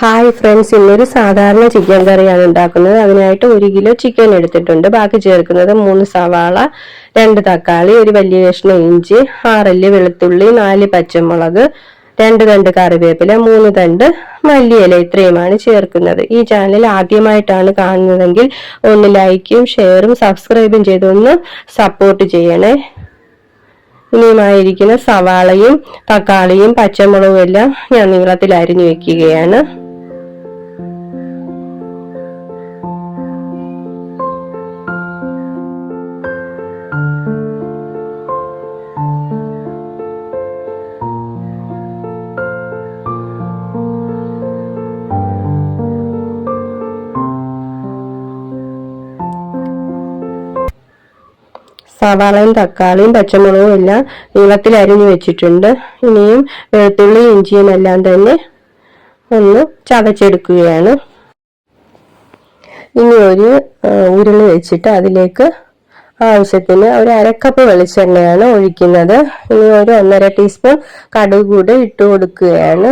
Hi friends ഇന്നൊരു സാധാരണ chicken കറിയാണ് ഉണ്ടാക്കുന്നത്. അതിനായിട്ട് ഒരു കിലോ ചിക്കൻ എടുത്തിട്ടുണ്ട്. ബാക്കി ചേർക്കുന്നത് മൂന്ന് സവാള രണ്ട് തക്കാളി ഒരു വലിയ കഷ്ണം ഇഞ്ചി ആറല്ലി വെളുത്തുള്ളി നാല് പച്ചമുളക് രണ്ട് തണ്ട് കറിവേപ്പില മൂന്ന് തണ്ട് മല്ലിയില. ഇത്രയുമാണ് ചേർക്കുന്നത്. ഈ ചാനൽ ആദ്യമായിട്ടാണ് കാണുന്നതെങ്കിൽ ഒന്ന് ലൈക്കും ഷെയറും സബ്സ്ക്രൈബും ചെയ്തൊന്ന് സപ്പോർട്ട് ചെയ്യണേ. ഇനിയുമായിരിക്കുന്ന സവാളയും തക്കാളിയും പച്ചമുളകും എല്ലാം ഞാൻ നീളത്തിൽ അരിഞ്ഞു വെക്കുകയാണ്. സവാളയും തക്കാളിയും പച്ചമുളകും എല്ലാം നീളത്തിൽ അരിഞ്ഞു വെച്ചിട്ടുണ്ട്. ഇനിയും വെളുത്തുള്ളി ഇഞ്ചിയും എല്ലാം തന്നെ ഒന്ന് ചതച്ചെടുക്കുകയാണ്. ഇനി ഒരു ഉരുളി വെച്ചിട്ട് അതിലേക്ക് ആവശ്യത്തിന് ഒരു അരക്കപ്പ് വെളിച്ചെണ്ണയാണ് ഒഴിക്കുന്നത്. ഇനി ഒരു ഒന്നര ടീസ്പൂൺ കടുക് കൂടെ ഇട്ട് കൊടുക്കുകയാണ്.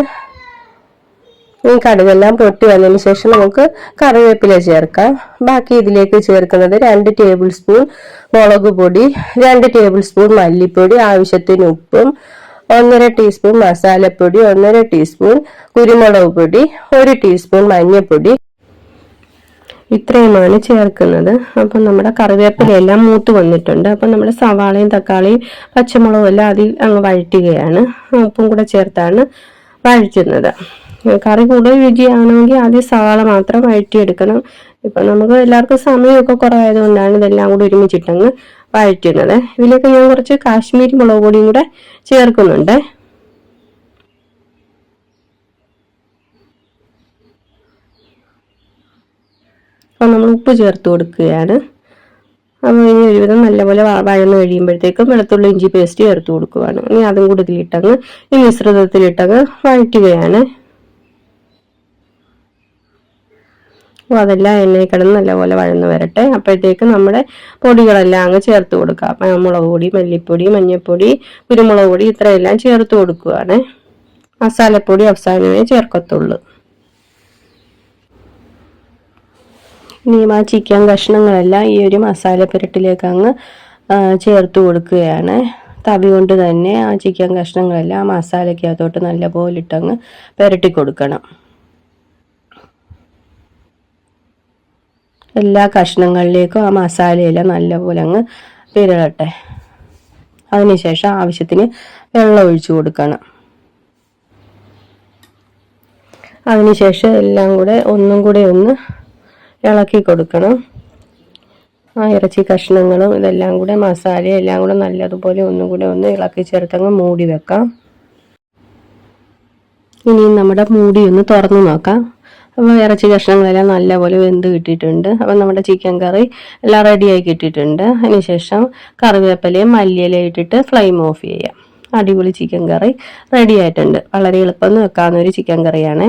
ഈ കടുകെല്ലാം പൊട്ടി വന്നതിന് ശേഷം നമുക്ക് കറിവേപ്പില ചേർക്കാം. ബാക്കി ഇതിലേക്ക് ചേർക്കുന്നത് രണ്ട് ടേബിൾ സ്പൂൺ മുളക് പൊടി രണ്ട് ടേബിൾ സ്പൂൺ മല്ലിപ്പൊടി ആവശ്യത്തിന് ഉപ്പും ഒന്നര ടീസ്പൂൺ മസാലപ്പൊടി ഒന്നര ടീസ്പൂൺ കുരുമുളക് പൊടി ഒരു ടീസ്പൂൺ മഞ്ഞൾപ്പൊടി ഇത്രയുമാണ് ചേർക്കുന്നത്. അപ്പം നമ്മുടെ കറിവേപ്പിലയെല്ലാം മൂത്ത് വന്നിട്ടുണ്ട്. അപ്പം നമ്മുടെ സവാളയും തക്കാളിയും പച്ചമുളകും എല്ലാം അതിൽ അങ്ങ് വഴറ്റുകയാണ്. ഉപ്പും കൂടെ ചേർത്താണ് വഴറ്റുന്നത്. കറി കൂടുതൽ രുചിയാണെങ്കിൽ ആദ്യം സവാള മാത്രം വഴറ്റിയെടുക്കണം. ഇപ്പം നമുക്ക് എല്ലാവർക്കും സമയമൊക്കെ കുറവായതുകൊണ്ടാണ് ഇതെല്ലാം കൂടി ഒരുമിച്ചിട്ടങ്ങ് വഴറ്റുന്നത്. ഇതിലേക്ക് ഞാൻ കുറച്ച് കാശ്മീരി മുളക് പൊടിയും കൂടെ ചേർക്കുന്നുണ്ട്. അപ്പം നമ്മൾ ഉപ്പ് ചേർത്ത് കൊടുക്കുകയാണ്. അപ്പോൾ ഇനി ഒരുവിധം നല്ലപോലെ വഴന്ന് കഴിയുമ്പോഴത്തേക്കും വെളുത്തുള്ളി ഇഞ്ചി പേസ്റ്റ് ചേർത്ത് കൊടുക്കുകയാണ്. ഇനി അതും കൂടി ഇതിലിട്ടങ്ങ് ഈ മിശ്രിതത്തിലിട്ടങ്ങ് വഴറ്റുകയാണ്. അപ്പോൾ അതെല്ലാം എണ്ണയിൽ കിടന്ന് നല്ലപോലെ വഴന്ന് വരട്ടെ. അപ്പോഴത്തേക്ക് നമ്മുടെ പൊടികളെല്ലാം അങ്ങ് ചേർത്ത് കൊടുക്കുക. മുളക് പൊടി മല്ലിപ്പൊടി മഞ്ഞൾപ്പൊടി കുരുമുളക് പൊടി ഇത്രയെല്ലാം ചേർത്ത് കൊടുക്കുകയാണ് മസാലപ്പൊടി അവസാനമേ ചേർക്കത്തുള്ളൂ. ഇനി ആ ചിക്കൻ കഷ്ണങ്ങളെല്ലാം ഈ ഒരു മസാല പുരട്ടിലേക്ക് അങ്ങ് ചേർത്ത് കൊടുക്കുകയാണ്. തവി കൊണ്ട് തന്നെ ആ ചിക്കൻ കഷ്ണങ്ങളെല്ലാം ആ മസാലയ്ക്കകത്തോട്ട് നല്ലപോലെ ഇട്ടങ്ങ് പുരട്ടി കൊടുക്കണം. എല്ലാ കഷ്ണങ്ങളിലേക്കും ആ മസാലയെല്ലാം നല്ലപോലെ അങ്ങ് പിരളട്ടെ അതിനുശേഷം ആവശ്യത്തിന് വെള്ളം ഒഴിച്ചു കൊടുക്കണം. അതിനുശേഷം എല്ലാം കൂടെ ഒന്നും കൂടെ ഒന്ന് ഇളക്കി കൊടുക്കണം. ആ ഇറച്ചി കഷ്ണങ്ങളും ഇതെല്ലാം കൂടെ മസാലയും എല്ലാം കൂടെ നല്ലതുപോലെ ഒന്നും കൂടെ ഒന്ന് ഇളക്കി ചേർത്തങ്ങ് മൂടി വെക്കാം. ഇനി നമ്മുടെ മൂടി ഒന്ന് തുറന്നു നോക്കാം. അപ്പോൾ ഇറച്ചി കഷ്ണങ്ങളെല്ലാം നല്ലപോലെ വെന്ത് കിട്ടിയിട്ടുണ്ട്. അപ്പം നമ്മുടെ ചിക്കൻ കറി എല്ലാം റെഡിയായി കിട്ടിയിട്ടുണ്ട്. അതിനുശേഷം കറിവേപ്പിലയും മല്ലിയിലയും ഇട്ടിട്ട് ഫ്ലെയിം ഓഫ് ചെയ്യാം. അടിപൊളി ചിക്കൻ കറി റെഡി ആയിട്ടുണ്ട്. വളരെ എളുപ്പം വെക്കാവുന്ന ഒരു ചിക്കൻ കറിയാണേ